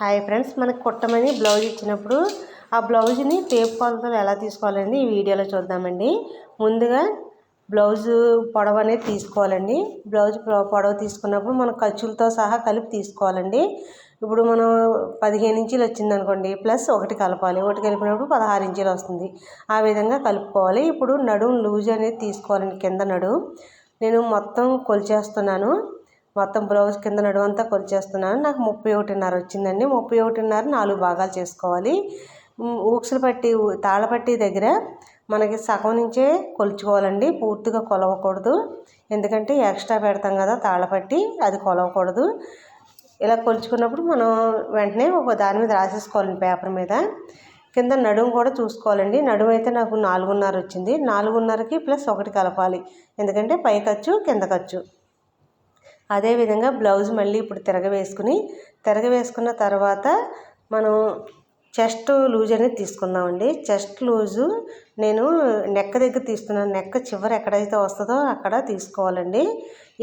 Hi friends మనకు కుట్టమని blouse ఇచ్చినప్పుడు ఆ బ్లౌజ్ని టేప్ కొలతలు ఎలా తీసుకోవాలండి ఈ వీడియోలో చూద్దామండి. ముందుగా బ్లౌజ్ పొడవు అనేది తీసుకోవాలండి. బ్లౌజ్ పొడవు తీసుకున్నప్పుడు మనం ఖర్చులతో సహా కలిపి తీసుకోవాలండి. ఇప్పుడు మనం పదిహేను ఇంచీలు వచ్చింది అనుకోండి ప్లస్ ఒకటి కలపాలి. ఒకటి కలిపినప్పుడు పదహారు ఇంచీలు వస్తుంది. ఆ విధంగా కలుపుకోవాలి. ఇప్పుడు నడుము లూజ్ అనేది తీసుకోవాలండి కింద నడుము. నేను మొత్తం కొలిచేస్తున్నాను. మొత్తం బ్లౌజ్ కింద నడుమంతా కొలిచేస్తున్నాను. నాకు ముప్పై ఒకటిన్నర వచ్చిందండి. ముప్పై ఒకటిన్నర నాలుగు భాగాలు చేసుకోవాలి. ఊక్సులు పట్టి తాళపట్టి దగ్గర మనకి సగం నుంచే కొలుచుకోవాలండి. పూర్తిగా కొలవకూడదు. ఎందుకంటే ఎక్స్ట్రా పెడతాం కదా తాళపట్టి అది కొలవకూడదు. ఇలా కొలుచుకున్నప్పుడు మనం వెంటనే ఒక దాని మీద రాసేసుకోవాలండి పేపర్ మీద. కింద నడుము కూడా చూసుకోవాలండి. నడుము అయితే నాకు నాలుగున్నర వచ్చింది. నాలుగున్నరకి ప్లస్ ఒకటి కలపాలి. ఎందుకంటే పై ఖర్చు కింద ఖర్చు. అదేవిధంగా బ్లౌజ్ మళ్ళీ ఇప్పుడు తిరగవేసుకుని తిరగవేసుకున్న తర్వాత మనం చెస్ట్ లూజ్ అనేది తీసుకుందామండి. చెస్ట్ లూజు నేను నెక్క దగ్గర తీసుకున్నాను నెక్క చివరి ఎక్కడైతే వస్తుందో అక్కడ తీసుకోవాలండి.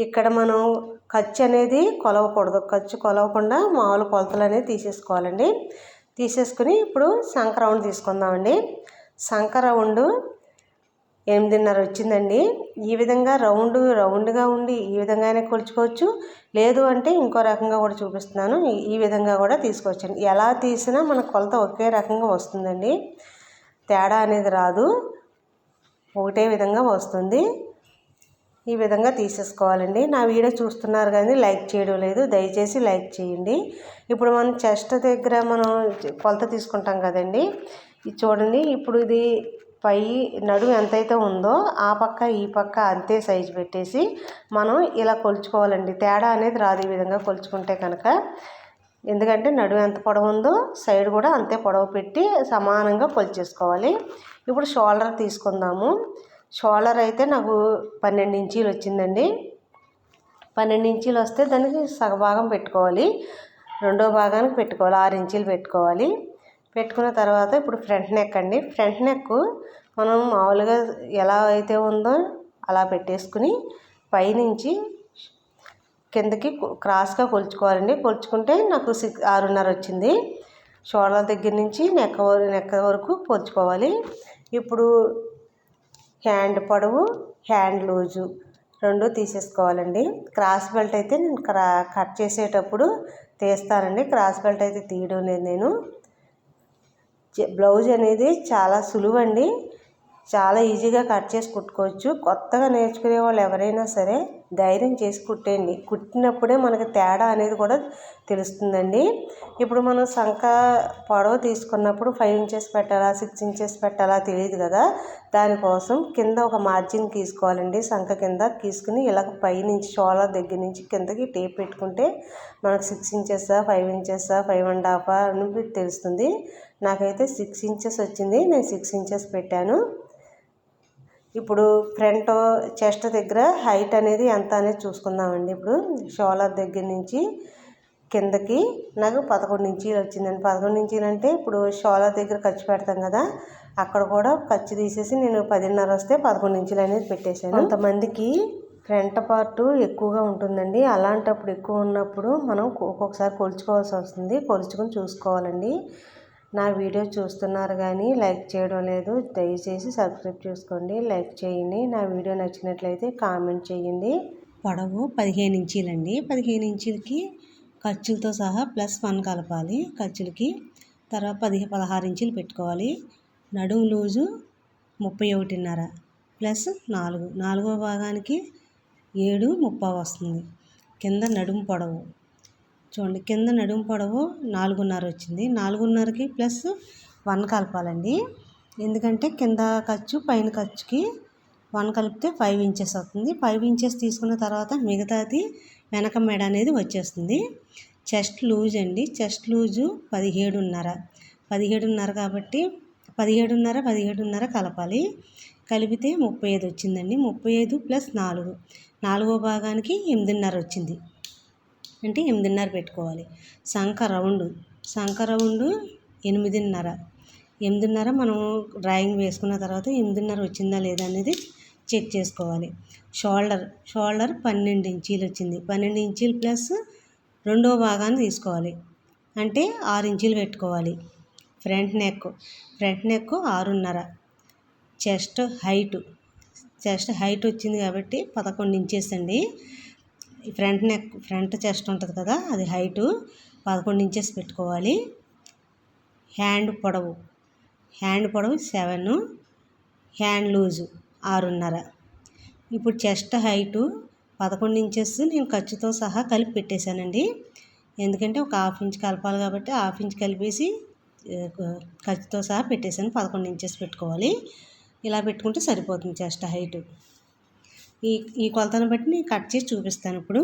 ఇక్కడ మనం ఖర్చు అనేది కొలవకూడదు. ఖర్చు కొలవకుండా మామూలు కొలతలు అనేది తీసేసుకోవాలండి. తీసేసుకుని ఇప్పుడు సంక రౌండ్ తీసుకుందామండి. సంక రౌండ్ ఎనిమిదిన్నర వచ్చిందండి. ఈ విధంగా రౌండ్ రౌండ్గా ఉండి ఈ విధంగానే కొలుచుకోవచ్చు. లేదు అంటే ఇంకో రకంగా కూడా చూపిస్తున్నాను. ఈ విధంగా కూడా తీసుకోవచ్చండి. ఎలా తీసినా మన కొలత ఒకే రకంగా వస్తుందండి. తేడా అనేది రాదు. ఒకటే విధంగా వస్తుంది. ఈ విధంగా తీసేసుకోవాలండి. నా వీడియో చూస్తున్నారు కానీ లైక్ చేయడం లేదు. దయచేసి లైక్ చేయండి. ఇప్పుడు మనం చెస్ట్ దగ్గర మనం కొలత తీసుకుంటాం కదండి. ఇది చూడండి. ఇప్పుడు ఇది పై నడుము ఎంతైతే ఉందో ఆ పక్క ఈ పక్క అంతే సైజు పెట్టేసి మనం ఇలా కొలుచుకోవాలండి. తేడా అనేది రాదు ఈ విధంగా కొలుచుకుంటే కనుక. ఎందుకంటే నడుము ఎంత పొడవు ఉందో సైడ్ కూడా అంతే పొడవు పెట్టి సమానంగా కొలిచేసుకోవాలి. ఇప్పుడు షోల్డర్ తీసుకుందాము. షోల్డర్ అయితే నాకు పన్నెండు ఇంచీలు వచ్చిందండి. పన్నెండు ఇంచీలు వస్తే దానికి సగభాగం పెట్టుకోవాలి. రెండో భాగానికి పెట్టుకోవాలి. ఆరు ఇంచీలు పెట్టుకోవాలి. పెట్టుకున్న తర్వాత ఇప్పుడు ఫ్రంట్ నెక్ అండి. ఫ్రంట్ నెక్ మనం మామూలుగా ఎలా అయితే ఉందో అలా పెట్టేసుకుని పైనుంచి కిందకి క్రాస్గా కొలుచుకోవాలండి. కొలుచుకుంటే నాకు సిక్స్ ఆరున్నర వచ్చింది. షోల్డర్ దగ్గర నుంచి నెక్క నెక్క వరకు కొలుచుకోవాలి. ఇప్పుడు హ్యాండ్ పొడవు హ్యాండ్ లూజు రెండు తీసేసుకోవాలండి. క్రాస్ బెల్ట్ అయితే నేను కట్ చేసేటప్పుడు తీస్తానండి. క్రాస్ బెల్ట్ అయితే తీయడం లేదు నేను. బ్లౌజ్ అనేది చాలా సులువండి. చాలా ఈజీగా కట్ చేసి కుట్టుకోవచ్చు. కొత్తగా నేర్చుకునే వాళ్ళు ఎవరైనా సరే ధైర్యం చేసి కుట్టేయండి. కుట్టినప్పుడే మనకి తేడా అనేది కూడా తెలుస్తుందండి. ఇప్పుడు మనం సంఖ పొడవు తీసుకున్నప్పుడు ఫైవ్ ఇంచెస్ పెట్టాలా సిక్స్ ఇంచెస్ పెట్టాలా తెలియదు కదా. దానికోసం కింద ఒక మార్జిన్ తీసుకోవాలండి. సంఖ కింద తీసుకుని ఇలా పైనుంచి షోలా దగ్గర నుంచి కిందకి టేప్ పెట్టుకుంటే మనకు సిక్స్ ఇంచెస్సా ఫైవ్ ఇంచెస్సా ఫైవ్ అండ్ హాఫ్ అని తెలుస్తుంది. నాకైతే సిక్స్ ఇంచెస్ వచ్చింది నేను సిక్స్ ఇంచెస్ పెట్టాను. ఇప్పుడు ఫ్రంట్ చెస్ట్ దగ్గర హైట్ అనేది ఎంత అనేది చూసుకుందామండి. ఇప్పుడు షోలర్ దగ్గర నుంచి కిందకి నాకు పదకొండు ఇంచీలు వచ్చిందండి. పదకొండు ఇంచీలు అంటే ఇప్పుడు షోలర్ దగ్గర ఖర్చు పెడతాం కదా అక్కడ కూడా ఖర్చు తీసేసి నేను పదిన్నర వస్తే పదకొండు ఇంచులు అనేది పెట్టేశాను. కొంతమందికి ఫ్రంట్ పార్ట్ ఎక్కువగా ఉంటుందండి. అలాంటప్పుడు ఎక్కువ ఉన్నప్పుడు మనం ఒక్కొక్కసారి కొలుచుకోవాల్సి వస్తుంది. కొలుచుకొని చూసుకోవాలండి. నా వీడియో చూస్తున్నారు కానీ లైక్ చేయడం లేదు దయచేసి సబ్స్క్రైబ్ చేసుకోండి. లైక్ చేయండి. నా వీడియో నచ్చినట్లయితే కామెంట్ చేయండి. పొడవు పదిహేను ఇంచీలండి. పదిహేను ఇంచులకి ఖర్చులతో సహా ప్లస్ వన్ కలపాలి. ఖర్చులకి తర్వాత పది పదహారు ఇంచులు పెట్టుకోవాలి. నడుము లూజు ముప్పై ఒకటిన్నర ప్లస్ నాలుగు. నాలుగో భాగానికి ఏడు ముప్పై వస్తుంది. కింద నడుము పొడవు చూడండి కింద నడుము పొడవు నాలుగున్నర వచ్చింది. నాలుగున్నరకి ప్లస్ వన్ కలపాలండి. ఎందుకంటే కింద ఖర్చు పైన ఖర్చుకి వన్ కలిపితే ఫైవ్ ఇంచెస్ అవుతుంది. ఫైవ్ ఇంచెస్ తీసుకున్న తర్వాత మిగతాది వెనక మెడ అనేది వచ్చేస్తుంది. చెస్ట్ లూజ్ అండి. చెస్ట్ లూజు పదిహేడున్నర. పదిహేడున్నర కాబట్టి పదిహేడున్నర పదిహేడున్నర కలపాలి. కలిపితే ముప్పై ఐదు వచ్చిందండి. ముప్పై ఐదు ప్లస్ నాలుగు. నాలుగో భాగానికి ఎనిమిదిన్నర వచ్చింది. అంటే ఎనిమిదిన్నర పెట్టుకోవాలి. సంఖ రౌండ్ సంఖ రౌండ్ ఎనిమిదిన్నర. ఎనిమిదిన్నర మనం డ్రాయింగ్ వేసుకున్న తర్వాత ఎనిమిదిన్నర వచ్చిందా లేదా అనేది చెక్ చేసుకోవాలి. షోల్డర్ షోల్డర్ పన్నెండు ఇంచీలు వచ్చింది. పన్నెండు ఇంచీలు ప్లస్ రెండో భాగాన్ని తీసుకోవాలి. అంటే ఆరు ఇంచీలు పెట్టుకోవాలి. ఫ్రంట్ నెక్ ఫ్రంట్ నెక్ ఆరున్నర. చెస్ట్ హైటు చెస్ట్ హైట్ వచ్చింది కాబట్టి పదకొండు ఇంచెస్ అండి. ఫ్రంట్ నెక్ ఫ్రంట్ చెస్ట్ ఉంటుంది కదా అది హైటు పదకొండు ఇంచెస్ పెట్టుకోవాలి. హ్యాండ్ పొడవు హ్యాండ్ పొడవు సెవెన్ హ్యాండ్ లూజు ఆరున్నర. ఇప్పుడు చెస్ట్ హైటు పదకొండు ఇంచెస్ నేను ఖర్చుతో సహా కలిపి పెట్టేశానండి. ఎందుకంటే ఒక హాఫ్ ఇంచ్ కలపాలి కాబట్టి హాఫ్ ఇంచ్ కలిపేసి ఖర్చుతో సహా పెట్టేశాను పదకొండు ఇంచెస్ పెట్టుకోవాలి. ఇలా పెట్టుకుంటే సరిపోతుంది చెస్ట్ హైటు. ఈ ఈ కొలతను బట్టి నేను కట్ చేసి చూపిస్తాను ఇప్పుడు.